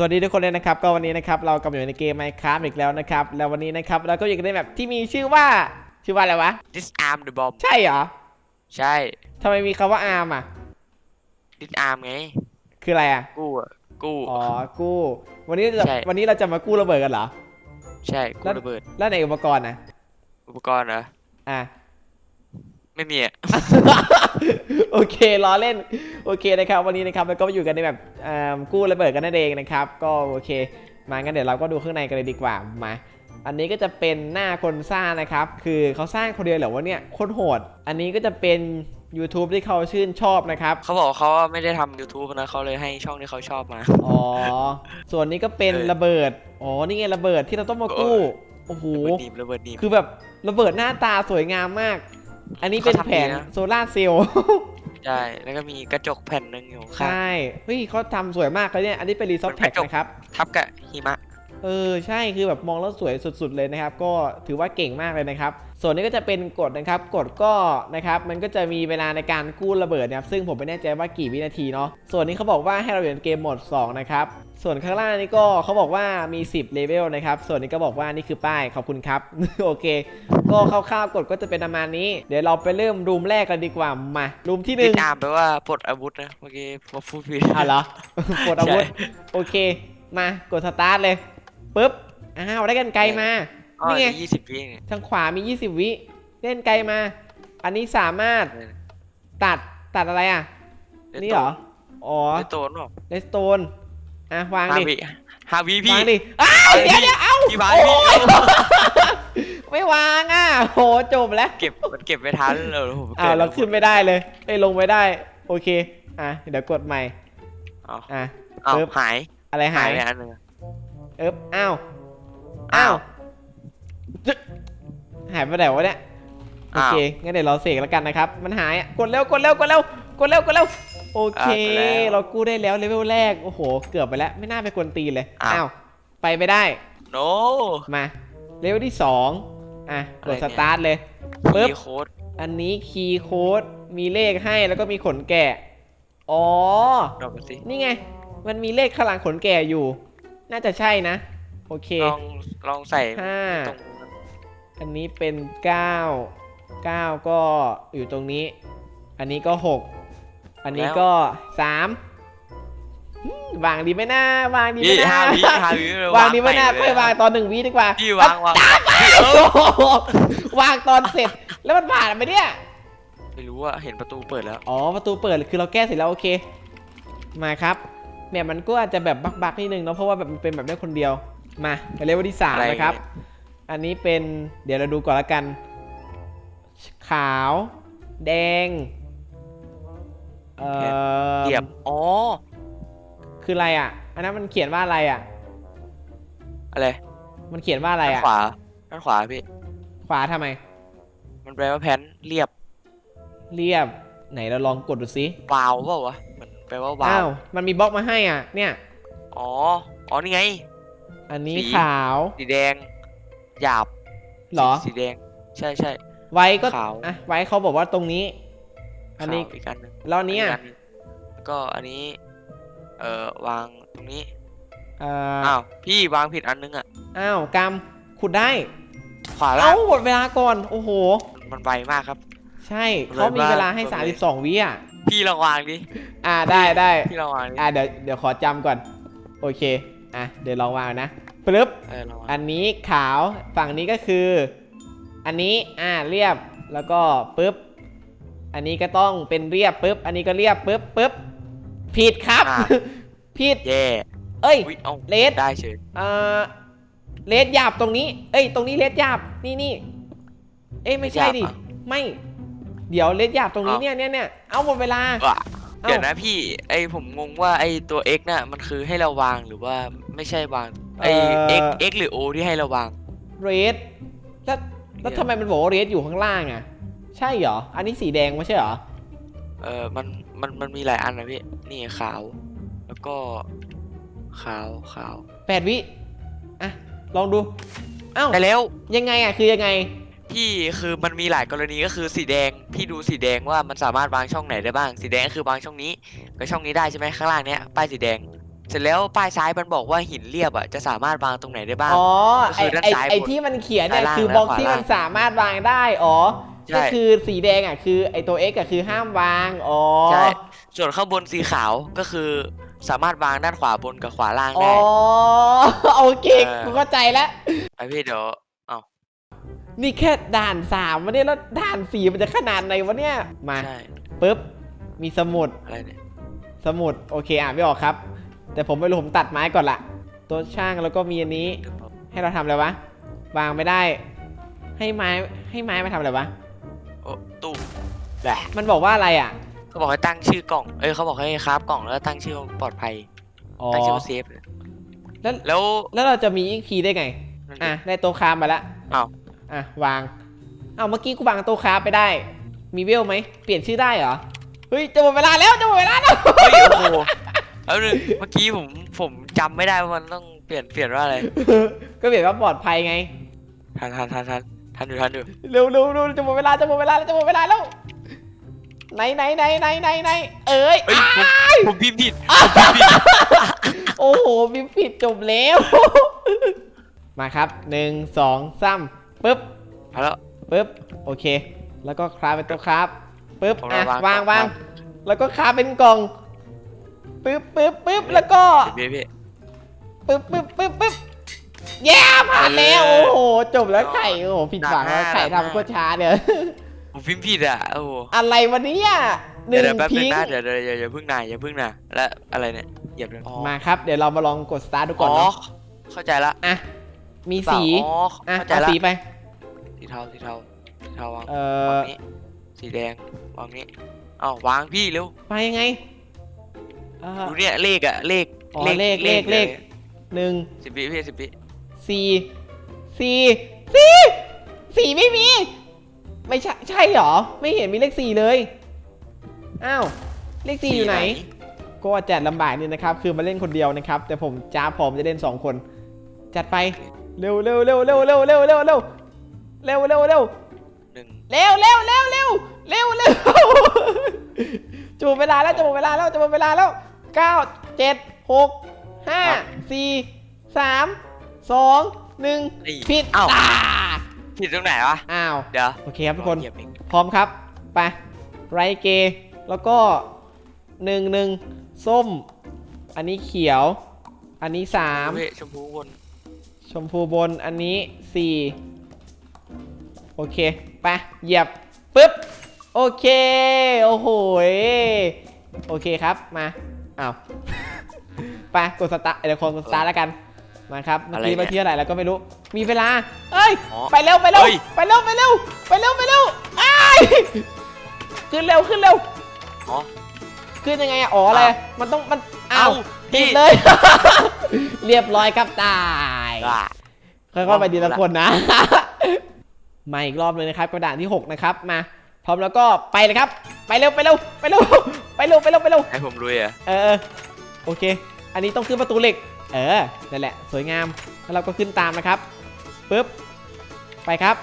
สวัสดีทุกคนเลยนะครับ ก็วันนี้นะครับเรากำลังอยู่ในเกม Minecraft อีกแล้วนะครับ แล้ววันนี้นะครับเราก็อยู่ในแบบที่มีชื่อว่าชื่อว่าอะไรวะ disarm the bomb ใช่เหรอ ใช่ทำไมมีคำว่า arm อะ disarm ไง คืออะไรอะ กู้อะกู้ อ๋อ กู้ วันนี้จะใช่ วันนี้เราจะมากู้ระเบิดกันเหรอ ใช่แล้กู้วระเบิด แล้วในอุปกรณ์นะอุปกรณ์เหรออะ ไม่มีอะ โอเคล้อเล่น โอเคนะครับ วันนี้นะครับเราก็อยู่กันในแบบอ่ากู้ระเบิดกันนั่นเองนะครับ ก็โอเค มางั้นเดี๋ยวเราก็ดูข้างในกันเลยดีกว่า มา อันนี้ก็จะเป็นหน้าคนสร้างนะครับ คือเขาสร้างคนเดียวเหรอวะเนี่ยโคตรโหด อันนี้ก็จะเป็น YouTube ที่เขาชื่นชอบนะครับ เขาบอกเขาว่าไม่ได้ทำ YouTube นะเขาเลยให้ช่องที่เขาชอบมา อ๋อ ส่วนนี้ก็เป็นเออระเบิด อ๋อ นี่ไงระเบิดที่เราต้องมากู้ โอ้โห ระเบิดดีมระเบิดดีมคือแบบระเบิดหน้าตาสวยงามมาก อันนี้เป็นเขาทำแผนดีนะ โซลาร์เซลล์ ใช่แล้วก็มีกระจกแผ่นหนึ่งอยู่ข้าง ใช่เฮ้ยเขาทำสวยมากเลยเนี่ย อันนี้เป็นรีซอฟมันแท็กกระจก นะครับ ทับกับหิมะ เออ ใช่คือแบบมองแล้วสวยสุด ๆ เลยนะครับ ก็ถือว่าเก่งมากเลยนะครับ ส่วนนี้ก็จะเป็นกฎนะครับ กฎก็นะครับมันก็จะมีเวลาในการกู้ระเบิดนะครับซึ่งผมไม่แน่ใจว่ากี่วินาทีเนาะส่วนนี้เขาบอกว่าให้เราอยู่ในเกมโหมด 2 นะครับ ส่วนข้างล่างนี่ก็เขาบอกว่ามี 10เลเวลนะครับ ส่วนนี้ก็บอกว่านี่คือป้ายขอบคุณครับ โอเค ก็คร่าวๆกฎก็จะเป็นประมาณนี้ เดี๋ยวเราไปเริ่มรูมแรกกันดีกว่ามารูมที่หนึ่ง disarm แปลว่าปลดอาวุธนะเมื่อกี้ผมพูดผิดอะเหรอกดอาวุธใช่โอเค มากดสตาร์ทเลยปุ๊บอ้าวได้กันไกลมา อ๋อนี่ไง ยี่สิบวิเองทางขวามี 20 วิเล่นไกลมา อันนี้สามารถตัดตัดอะไรอะนี่เหรอ อ๋อเลสโตนหรอเลสโตน อะ วางฮาดิ วิฮาวิพี่ วางดิ อ้าววางดิเดี๋ยวเดี๋ยวเอ้าพี่วางโอ้พี่ยไม่วางอะโหจบแล้ว เก็บมันเก็บไม่ทันเลยผมอ้าวเราขึ้นไม่ได้เลยไอ้ยลงไม่ได้ โอเค อะ เดี๋ยวกดใหม่ อ้าวอะอ้าวปึ๊บหายอะไรหายไปอันหนึง เอ๊บอ้าว อ้าวจึ๊ก หายไปไหนวะเนี่ยโออ้าวเคงั้นเดี๋ยวเราเสกแล้วกันนะครับ มันหายอะกดเร็วกดเร็วกดเร็วกดเร็วกดเร็วโอเค เรากู้ได้แล้วเลเวลแรกโอ้โห เกือบไปแล้วไม่น่าไปกวนตีนเลยอ้าวไปไม่ได้โนมาเลเวลที่สองอะกอะไรดเนี่สยตาร์ทเลยปึ๊บมีโค้ดอันนี้คีย์โค้ดมีเลขให้แล้วก็มีขนแกะอ๋อลองมาสินี่ไง มันมีเลขข้างหลังขนแกะอยู่ น่าจะใช่นะ โอเค ลองลองใส่ห้าตรง อันนี้เป็น 9 9 ก็อยู่ตรงนี้ อันนี้ก็ 6 อันนี้ก็3อืมวางดีไหมนะวางดีไหมพี่นะฮาวิฮาวิวางดีไหมนะใหค่อยวางตอนหนึ่งวิดีกว่าพี่วางวางพี่เอโอ้อโหวางตอนเสร็จแล้วมันผ่านไปเนี่ยไม่รู้ว่าเห็นประตูเปิดแล้วอ๋อประตูเปิดคือเราแก้เสร็จแล้วโอเค มาครับเนี่ยมันก็อาจจะแบบบักๆนิดนึงเนาะเพราะว่าแบบมันเป็นแบบได้คนเดียวมาไปเลเวลที่สามอะไรนะครับ อันนี้เป็นเดี๋ยวเราดูก่อนละกัน ขาว แดงเอ่อเหยียบอ๋อ คืออะไรอะ อันนั้นมันเขียนว่าอะไรอะ อะไร มันเขียนว่าอะไรด้านอะ ขวาด้านขวาพี่ ขวาทำไม มันแปลว่าแพนเรียบ เรียบ ไหนเราลองกดดูซิวาวเปล่าวะ มันแปลว่าวาอ้าววมันมีบล็อกมาให้อะ เนี่ย อ๋อ อ๋อนี่ไง อันนี้สีขาว สีแดง หยาบเหรอสีสีแดง ใช่ใช่ ไว้ก็ขาว อะไว้เขาบอกว่าตรงนี้ อันนี้ขาวอีกอันหนึ่งแล้วอันเนี้ยกอัหงแล้วก็อันนี้ เอ่อวางตรงนี้เอ่ออ้าวพี่วางผิดอันนึงอะ อ้าวกำขุดได้ขวาล่าเอ้างหมดเวลาก่อน โอ้โห มันไวมากครับ ใช่เลยเขามีเวลาให้บ้าง32 วิอะ พี่ลองวางดิอ่าได้ได้พี่ลองวางดิอ่าเดี๋ยวเดี๋ยวขอจำก่อน โอเค อะเดี๋ยวลองวางนะ ปึ๊บ เออลองวางอันนี้ขาวฝั่งนี้ก็คือ อันนี้อ่าเรียบแล้วก็ปึ๊บ อันนี้ก็ต้องเป็นเรียบปึ๊บ อันนี้ก็เรียบปึ๊บปึ๊บผิดครับผิด แย่เอ้ย อุ๊ยเอาเลส ได้เฉยเอ่อเลสหยาบตรงนี้ เอ้ย ตรงนี้เลสหยาบ นี่นี่ เอ้ยไม่ใช่ดิ ไม่ เดี๋ยวเลสหยาบตรงนี้เนี่ยเนี่ยเนี่ยเอาหมดเวลา ว่ะเอ้า เดี๋ยวนะพี่ ไอผมงงว่าไอตัว x น่ะ มันคือให้เราวางหรือว่าไม่ใช่วาง ไอ x x หรือ o ที่ให้เราวางเรดแล้วแล้วเดี๋ยวทำไมมันบอกว่าเรดอยู่ข้างล่างอะ ใช่เหรอ อันนี้สีแดงไม่ใช่เหรอ เออมันมันมันมีหลายอันนะพี่นี่ขาว แล้วก็ขาวขาวแปดวิอะลองดูเอ้าได้แล้วยังไงอะคือยังไงพี่คือมันมีหลายกรณีก็คือสีแดงพี่ดูสีแดงว่ามันสามารถวางช่องไหนได้บ้าง สีแดงก็คือวางช่องนี้กับช่องนี้ได้ใช่ไหมข้างล่างเนี้ยป้ายสีแดง เสร็จแล้วป้ายซ้ายมันบอกว่าหินเรียบอะจะสามารถวางตรงไหนได้บ้าง อ๋อก็ไอคือด้านไอซ้ายไอบนที่มันเขียนเนี่ยซ้ายล่างคือและบล็อกขวาที่มันล่างสามารถวางได้อ๋อใช่ก็คือสีแดงอะคือไอตัว x อะคือห้ามวางอ๋อใช่ส่วนข้างบนสีขาวก็คือสามารถวางด้านขวาบนกับขวาล่างอ๋อได้โอเคเออกูเข้าใจแล้วไอพี่เดี๋ยวเอานี่แค่ด่านสามวะเนี่ยแล้วด่านสี่มันจะขนาดไหนวะเนี่ยมาใช่ปุ๊บมีสมุดอะไรเนี่ยสมุดโอเคอ่านไม่ออกครับ แต่ผมไม่รู้ผมตัดไม้ก่อนละตัวช่างแล้วก็มีอันนี้ ให้เราทำอะไรวะ วางไม่ได้ ให้ไม้ให้ไม้มาทำอะไรวะ โอ้ตู้แหละมันบอกว่าอะไรอะ เขาบอกให้ตั้งชื่อกล่อง เอ้ยเขาบอกให้คราฟกล่องแล้วตั้งชื่อปลอดภัย อ๋อ ตั้งชื่อว่าเซฟ แล้วแล้วแล้วเราจะมีอีกพีได้ไงอะได้โต๊ะคราฟมาแล้วอ้าว อะวางอ้าวเมื่อกี้กูวางโต๊ะคราฟไปได้ มีเวลไหมเปลี่ยนชื่อได้เหรอ เฮ้ยจะหมดเวลาแล้วจะหมดเวลาแล้ว เฮ้ยโอ้โห แล้วนึงเมื่อกี้ผมผมจำไม่ได้ว่ามันต้องเปลี่ยนเปลี่ยนว่าอะไรก็เปลี่ยนว่าปลอดภัยไง ทันทันทันทันทันอยู่ทันอยู่เร็วเร็วเร็วจะหมดเวลาจะหมดเวลาแล้วจะหมดเวลาแล้วไหนไหนไหนไหนไหนไหนเอ้ยเฮ้ยอะผมผมพิมพ์ผิดผมพิมพ์ผิดโอ้โหพิมพ์ผิดจบแล้ว มาครับหนึ่งสองสามปึ๊บเอาแล้ว ปึ๊บโอเค แล้วก็คราฟเป็นตัวคราฟปึ๊บผมอะวางวางก่อนวางวางแล้วก็คราฟเป็นกล่อง ปึ๊บปึ๊บปึ๊บแล้วก็พี่พี่ปึ๊บปึ๊บปึ๊บปึ๊บแย่ผ่านแล้วเอโอ้อโหจบแล้วไข่โอ้โหผิดหวังแล้วด่านหน้าไข่ด่านหน้าทำโคตรช้าเนี่ยผมพิมพ์ผิดอะโอ้โหอะไรวันนี้อะหเดี๋ยนึ่วงเดี๋ยวแป๊บนึพิงงนะเดี๋ยวเดี๋ยวอย่าอย่าเพึ่งนะอย่าเพึ่งนะและอะไรเนี่ยเหยียบเลยอ๋อมาครับ เดี๋ยวเรามาลองกดสตาร์ทดูก่อนอ๋อเนาะเข้าใจละอะมีสีอ๋ออะเข้าใจเอาละสีไปสีเทาสีเทาสีเทาวางเอ่วาองนี้สีแดงวางนี้เอ้าวางพี่เร็วไปยังไงเอ่อดูเนี่ยเลขอะเลขอ๋อเลขเลขเลขหนึ่งสิบวิพี่สิบวิสี่สี่สี่สี่ไม่มี ไม่ใช่ใช่เหรอ ไม่เห็นมีเลขสี่เลย อ้าว เลขสี่อยู่ไหน ก็อาจจะลำบากนิดนะครับ คือมาเล่นคนเดียวนะครับ แต่ผมจ้าพร้อมจะเล่นสองคน จัดไป เร็วเร็วเร็วเร็วเร็วเร็วเร็วเร็วเร็วเร็วเร็วหนึ่งเร็วเร็วเร็วเร็วเร็วเร็วจะหมดเวลาแล้วจะหมดเวลาแล้วจะหมดเวลาแล้ว เก้าเจ็ดหกห้าสี่สามสองหนึ่งนี่ผิดเอ้าอ่าผิดตรงไหนวะ อ้าวเดี๋ยวโอเคครับทุกคน เหยียบเองพร้อมครับ ไป ไรเกย์แล้วก็หนึ่งหนึ่งส้ม อันนี้เขียว อันนี้สาม เว้ยชมพูบนชมพูบนอันนี้สี่โอเคไปเหยียบปึ๊บ โอเค โอ้โหยโอเคครับมา อ้าว ไปกดสตาร์ทเดี๋ยวคนกดสตาร์ทแล้วกันมาครับเมื่อกี้อะไรเนี่ยมาที่เท่าไหร่แล้วก็ไม่รู้ มีเวลา เอ้ย อ๋อไปเร็วไปเร็วเฮ้ย ไปเร็วไปเร็วไปเร็วไปเร็วอ้ายขึ้นเร็วขึ้นเร็วอ๋อ ขึ้นยังไงอะอ๋ออะไรอ้าวมันต้องมันอ้าวเอ้าผิดพี่ เลย เรียบร้อยครับตายว่าค่อยๆไปทีละคนนะ มาอีกรอบเลยนะครับกระดานที่ 6 นะครับ มาพ ร้อมแล้วก็ไปเลยครับ ไปเร็วไปเร็วไปเร็วไปเร็วไปเร็วไปเร็วให้ผมลุยอะเออโอเค อันนี้ต้องขึ้นประตูเหล็ก เออนั่นแหละ สวยงามแล้วเราก็ขึ้นตามนะครับปึ๊บไปครับ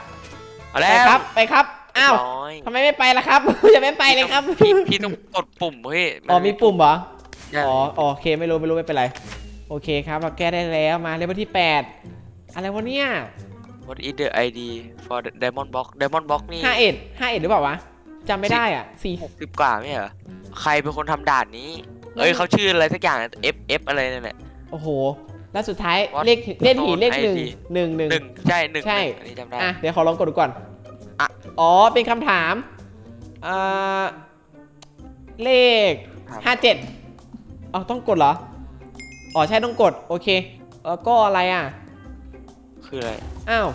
เอาไปแล้วครับไปครับอ้าวเรียบร้อยทำไมไม่ไปล่ะครับ อย่าไม่ไปเลยครับพี่พี่ต้องกดปุ่มเฮ้ยนอ๋อมีปุ่มเหรอใช่อ๋อโอเคไม่รู้ไม่รู้ไม่เป็นไรโอเคครับเราแก้ได้แล้วมาเลเวลที่ 8 อะไรวะเนี่ย What is the ID for the Diamond Box Diamond Box นี่5เอ็ด5เอ็ดหรือเปล่าวะจำไม่ได้อะสี่ หกสิบกว่าไม่เหรอ ใครเป็นคนทำด่านนี้ เอ้ยเขาชื่ออะไรสักอย่าง F F อะไรนั่นแหละ โอ้โห แล้วสุดท้าย What เลขเลขหี Stone เลขหนึ่ง ID หนึ่งหนึ่ง หนึ่งใช่หนึ่งใช่ หนึ่งอันนี้จำได้ อะ เดี๋ยวขอลองกดดูก่อนอะ อ๋อ เป็นคำถามอ่าเลขครับห้าเจ็ดอ๋อต้องกดเหรอ อ๋อ ใช่ต้องกด โอเค แล้วก็อะไรอะ คืออะไร อ้าว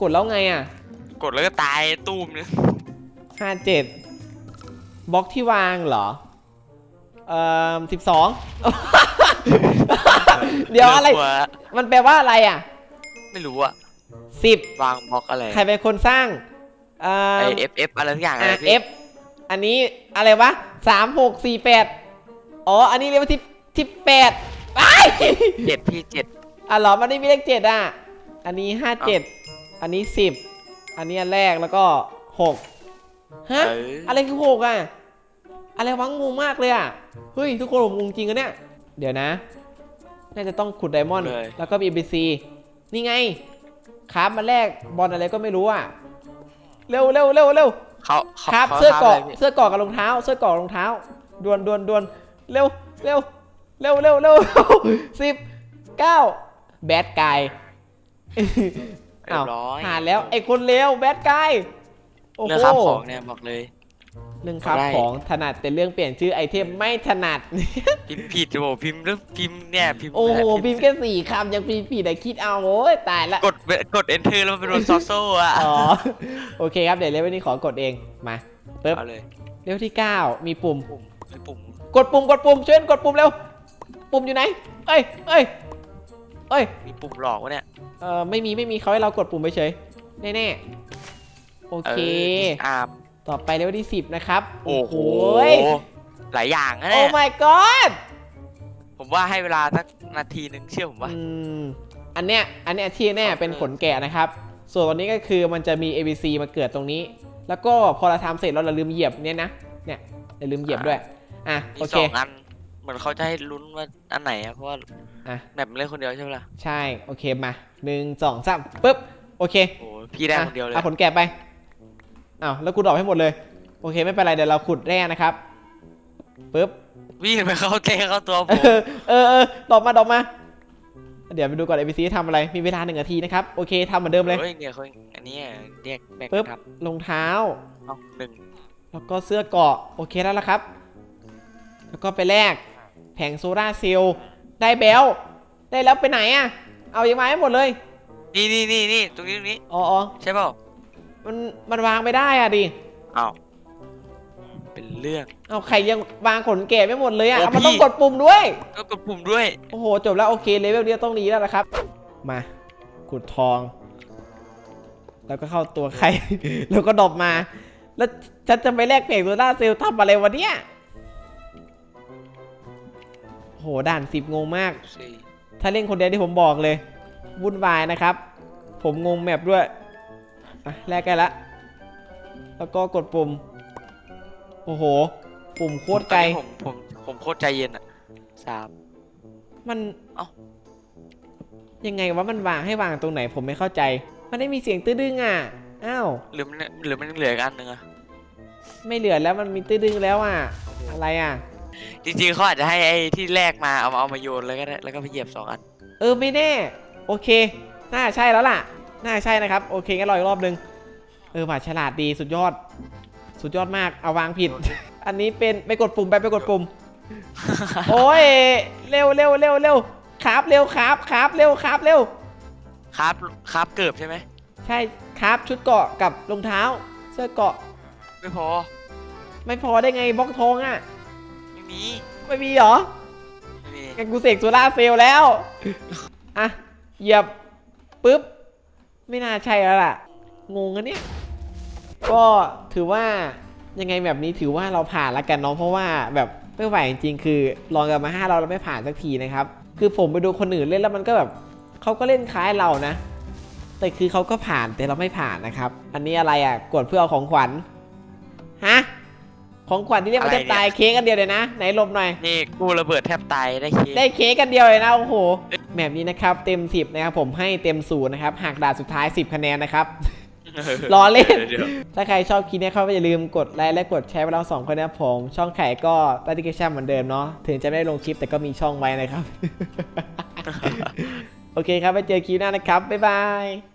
กดแล้วไงอะกดแล้วก็ตายตูมเนี่ยห้าเจ็ดบล็อกที่วางเหรอ เอ่อสิบสอง เดี๋ยวอะไรกลัวมันแปลว่าอะไรอะไม่รู้อะสิบวางบล็อกอะไรใครเป็นคนสร้างเอ่อไอ F F อะไรสักอย่างอะไรอะพี่ F อันนี้อะไรวะสามหกสี่แปดอ๋อ อันนี้เรียกว่าที่ที่แปดไป เจ็ดพี่เจ็ดอะเหรอ มันไม่มีเลขเจ็ดอะ อันนี้ห้าเจ็ดอันนี้สิบอันนี้อันแรกแล้วก็หกฮะ เออออะไรคือหกอะ อะไรวะงงมากเลยอะ เฮ้ย ทุกคนผมงงจริงอะเนี่ย เดี๋ยวนะ น่าจะต้องขุดไดมอนด์เลย แล้วก็มี NPC นี่ไงคราฟมาแลกบอลอะไรก็ไม่รู้อะ เร็วเร็วเร็วเร็ว เขาเขาครับขาเสื้อเกราะทำะไรพี่เสื้อเกราะกับรองเท้า เสื้อเกราะรองเท้าดวนดวนดวนเร็วเร็วเร็วเร็วเร็วสิบเก้าแบดกาย เรียบร้อย หาแล้วไอ้คนเลวแบดกายโอ้โหเรื่องข้าวของเนี่ยบอกเลย เรื่องครับได้ ของถนัดแต่เรื่องเปลี่ยนชื่อไอเทมไม่ถนัด พิมพ์ผิดโอ้โหพิมพ์เรื่องพิมพ์เนี่ยพิมพ์โอ้โหแบบพิมพ์แค่สี่คำยังพิมพ์ผิดไอคิดเอาโอ้ยตายละกดกด enter แล้วมันเป็นโดนซอโซ่อะอ๋อโอเคครับเดี๋ยวเลเวลนี้ขอกดเองมาปึ๊บเอาเลยเลเวลที่ 9 มีปุ่ม ปุ่มไอ้ปุ่มกดปุ่มกดปุ่มช่วยกันกดปุ่มเร็วปุ่มอยู่ไหนเอ้ยเอ้ย เอ้ย มีปุ่มหลอกวะเนี่ยเออไม่มีไม่มีเขาให้เรากดปุ่มไปเฉยแน่ๆโอเค อาร์มต่อไปเลเวลที่10นะครับโอ้โหยหลายอย่างนะโอ้ เนี่ย my god ผมว่าให้เวลาสักนาทีหนึ่งเชื่อผมว่า อืมอันเนี้ยอันเนี้ยที่แน่เป็นขนแกะนะครับ ส่วนวันนี้ก็คือมันจะมี ABC มาเกิดตรงนี้ แล้วก็พอเราทำเสร็จแล้วเราลืมเหยียบเนี่ยนะเนี่ยอย่าลืมเหยียบด้วยอะมีโอสเค องอัน เหมือนเขาจะให้ลุ้นว่าอันไหนอะเพราะว่า อะ แบบมันเล่นคนเดียวใช่ไหมล่ะใช่ โอเค มาหนึ่งสองสามปึ๊บ โอเคโอ้โหพี่ได้คนเดียวเลย อะขนแกะไปอ้าวแล้วกูดรอกให้หมดเลย โอเค ไม่เป็นไร เดี๋ยวเราขุดแร่นะครับปึ๊บวิ่งไปเข้าเตะเข้าตัวผเอม อเออเออดรอกมาดรอกมา เดี๋ยวไปดูก่อน ABC ทำอะไร มีเวลาหนึ่งนาทีนะครับ โอเคทำเหมือนเดิมเลย เฮ้ยเนี่ยเขาอันนี้เรียกแบกปึ๊บ ครับรองเท้า เอาหนึ่งแล้วก็เสื้อเกราะโอเคแล้วละครับ แล้วก็ไปแลกแผงโซล่าร์เซลล์ ได้เบลได้แล้วไปไหนอะเอายังมาให้หมดเลย นี่นี่นี่นี่ตรงนี้ตรงนี้อ๋ออ๋อใช่เปล่ามันมันวางไม่ได้อะดิเอาเป็นเรื่อง เอาใครยังวางขนแก่ไม่หมดเลยอะโอ้เอามันพี่ ต้องกดปุ่มด้วยก็กดปุ่มด้วย โอ้โห จบแล้ว โอเคเลเวลนี้ต้องนี้แล้วละครับ มาขุดทอง แล้วก็เข้าตัวใคร แล้วก็ดรอปมา แล้วฉันจะไปแลกแผงโซล่าร์เซลล์ทำอะไรวะเนี่ย โหด่านสิบงงมากสี่ถ้าเล่นคนเดียวที่ผมบอกเลย วุ่นวายนะครับ ผมงงแมปด้วยอะแลกกันละ แล้วก็กดปุ่ม โอ้โห ปุ่มโคตรไกลอันนี้ผมผมผมโคตรใจเย็นอะสามมันเอ้ายังไงวะมันวางให้วางตรงไหนผมไม่เข้าใจ มันได้มีเสียงตื้อดึงอะ อ้าว หรือมันหรือมันยังเหลืออีกอันหนึ่งอะไม่เหลือแล้วมันมีตื้อดึงแล้วอะ อะไรอะ จริงๆเขาอาจจะให้ไอ้ที่แรกมาเอามาเอามาโยนเลยก็ได้แล้วก็ไปเหยียบสองอัน เออไม่แน่ โอเค น่าใช่แล้วล่ะ น่าใช่นะครับ โอเคงั้นรออีกรอบนึง เออผ่าฉลาดดีสุดยอด สุดยอดมากเอาวางผิด อันนี้เป็นไปกดปุ่มไปไปกดปุ่ม โอ้ยเร็วเร็วเร็วเร็วครับเร็วครับครับเร็วครับเร็ว ครับครับเกิบใช่ไหมใช่ครับชุดเกราะกับรองเท้า เสื้อเกราะ ไม่พอ ไม่พอได้ไงบล็อกทองอะไม่มีไม่มีเหรอไม่มีงั้นกูเสกโซล่าร์เซลล์แล้ว อะ เหยียบปุ๊บ ไม่น่าใช่แล้วล่ะ งงอะเนี่ยก็ถือว่ายังไงแบบนี้ถือว่าเราผ่านแล้วกันเนาะเพราะว่าแบบไม่ไหวจริงๆคือลองกันมาห้าเราเราไม่ผ่านสักทีนะครับ คือผมไปดูคนอื่นเล่นแล้วมันก็แบบเขาก็เล่นคล้ายเรานะ แต่คือเขาก็ผ่านแต่เราไม่ผ่านนะครับ อันนี้อะไรอะกดเพื่อเอาของขวัญฮะ ของขวัญที่เรียกว่าจะตายเค้กกันเดียวเลยนะไหนหลบหน่อย นี่กูระเบิดแทบตายได้เค้กได้เค้กกันเดียวเลยนะโอ้โหแบบนี้นะครับเต็ม 10นะครับผมให้เต็มศูนย์นะครับหากด่านสุดท้าย 10 คะแนนนะครับ ล้อเล่น ดี๋ยวถ้าใครชอบคลิปนี้ก็อย่าลืมกดไลค์และกดแชร์ไปเราสองคนนะครับผม ช่องไข่ก็ใต้ดีคริปชั่นเหมือนเดิมเนาะถึงจะไม่ได้ลงคลิปแต่ก็มีช่องไว้นะครับ โอเคครับไปเจอคลิปหน้านะครับ บ๊ายบาย